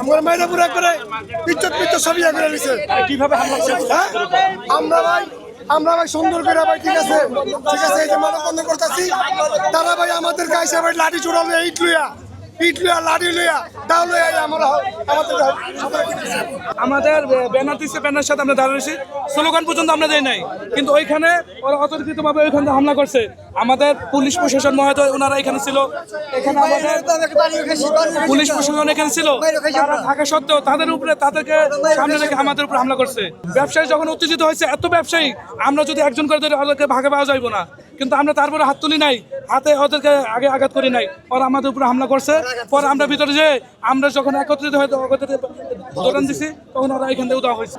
আমার মায়েরা পুরা করে পিচ্ছত পিচ্ছত সবই ইয়া করে নিছে কীভাবে হ্যাঁ? আমরা ভাই আমরা ভাই সুন্দর করে ভাই ঠিক আছে? ঠিক আছে এই যে মানব বন্ধ করতেছি। তারা ভাই আমাদের গাইছে ভাই লাঠি চুড়ালো ইট লইয়া। লইয়া লইয়া দাও লইয়া আমরা আমাদের আমাদের ব্যানার দিচ্ছে ব্যানার সাথে আমরা দাঁড়িয়েছি স্লোগান পর্যন্ত আমরা দেই নাই কিন্তু ওইখানে ওরা অতর্কিত ভাবে ওইখান হামলা করছে আমাদের পুলিশ প্রশাসন মহোদয় ওনারা এখানে ছিল এখানে আমাদের পুলিশ প্রশাসন এখানে ছিল তারা থাকা সত্ত্বেও তাদের উপরে তাদেরকে সামনে রেখে আমাদের উপরে হামলা করছে ব্যবসায়ী যখন উত্তেজিত হয়েছে এত ব্যবসায়ী আমরা যদি একজন করে ধরে ওদেরকে ভাগে পাওয়া যাইবো না কিন্তু আমরা তারপরে হাত তুলি নাই হাতে ওদেরকে আগে আঘাত করি নাই। ওরা আমাদের উপরে হামলা করছে। পরে আমরা ভিতরে যে আমরা যখন একত্রিত হয়ে দোকান দিছি, তখন ওরা এখান থেকে দেওয়া হয়েছে।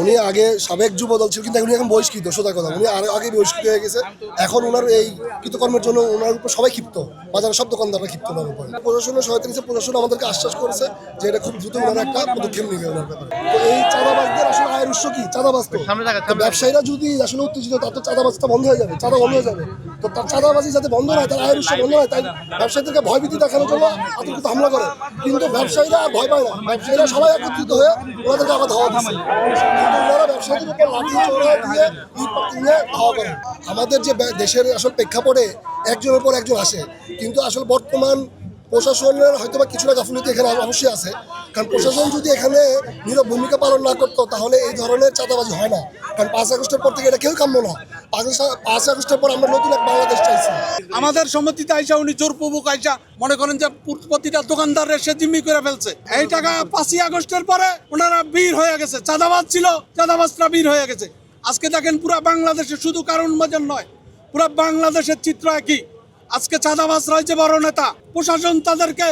উনি আগে সাবেক যুব দল ছিল কিন্তু উনি এখন বহিষ্কৃত সোজা কথা। উনি আর আগে বহিষ্কৃত হয়ে গেছে। এখন ওনার এই কৃতকর্মের জন্য ওনার উপর সবাই ক্ষিপ্ত। বাজারের সব দোকানদাররা ক্ষিপ্ত ওনার উপরে। প্রশাসনের সহায়তা নিচ্ছে প্রশাসন আমাদেরকে আশ্বাস করেছে যে এটা খুব দ্রুত ওনারা একটা পদক্ষেপ নেবে ওনার ব্যাপারে। তো এই চাঁদাবাজদের আসলে আয়ের উৎস কি? চাঁদাবাজ তো। ব্যবসায়ীরা যদি আসলে উত্তেজিত তার তো চাঁদাবাজটা বন্ধ হয়ে যাবে চাঁদা বন্ধ হয়ে যাবে। তো তার চাঁদাবাজি যাতে বন্ধ হয় তার আয়ের উৎস বন্ধ হয় তাই ব্যবসায়ীদেরকে ভয়ভীতি দেখানোর জন্য আতঙ্কিত হামলা করে। কিন্তু ব্যবসায়ীরা আর ভয় পায় না। ব্যবসায়ীরা সবাই একত্রিত হয়ে ওনাদেরকে আমাদের যে দেশের আসল প্রেক্ষাপটে একজনের পর একজন আসে। কিন্তু আসলে বর্তমান প্রশাসনের হয়তো বা কিছুটা গাফিলতি এখানে অবশ্যই আছে। কারণ প্রশাসন যদি এখানে নিরব ভূমিকা পালন না করতো, তাহলে এই ধরনের চাঁদাবাজি হয় না। কারণ পাঁচ আগস্টের পর থেকে এটা কেউ কাম্য না। পাঁচ আগস্টের পর আমরা নতুন এক বাংলাদেশ চাইছি। আমাদের সমিতিতে আইসা উনি জোরপূর্বক আইসা মনে করেন যে প্রতিটা দোকানদার এসে জিম্মি করে ফেলছে। এই টাকা পাঁচই আগস্টের পরে ওনারা বীর হয়ে গেছে। চাঁদাবাজ ছিল চাঁদাবাজরা বীর হয়ে গেছে। আজকে দেখেন পুরো বাংলাদেশে শুধু কারণ মজার নয় পুরো বাংলাদেশের চিত্র একই। আজকে চাঁদাবাজ রয়েছে বড় নেতা। প্রশাসন তাদেরকে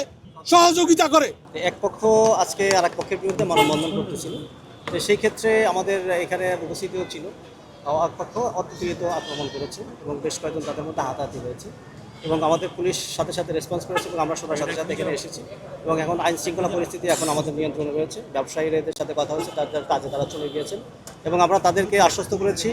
সহযোগিতা করে। এক পক্ষ আজকে আর এক পক্ষের বিরুদ্ধে মানববন্ধন করতেছিল। সেই ক্ষেত্রে আমাদের এখানে উপস্থিতিও ছিল। পক্ষ অতর্কিত আক্রমণ করেছে এবং বেশ কয়েকজন তাদের মধ্যে হাতাহাতি হয়েছে এবং আমাদের পুলিশ সাথে সাথে রেসপন্স করেছে এবং আমরা সবার সাথে সাথে এখানে এসেছি। এবং এখন আইন শৃঙ্খলা পরিস্থিতি এখন আমাদের নিয়ন্ত্রণে রয়েছে। ব্যবসায়ীদের সাথে কথা হয়েছে তাদের কাজে তারা চলে গিয়েছেন এবং আমরা তাদেরকে আশ্বস্ত করেছি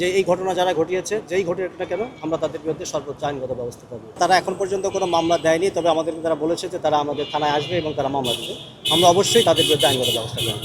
যে এই ঘটনা যারা ঘটিয়েছে, যেই ঘটে না কেন, আমরা তাদের বিরুদ্ধে সর্বোচ্চ আইনগত ব্যবস্থা করব তারা এখন পর্যন্ত কোনো মামলা দেয়নি, তবে আমাদেরকে তারা বলেছে যে তারা আমাদের থানায় আসবে এবং তারা মামলা দেবে। আমরা অবশ্যই তাদের বিরুদ্ধে আইনগত ব্যবস্থা করব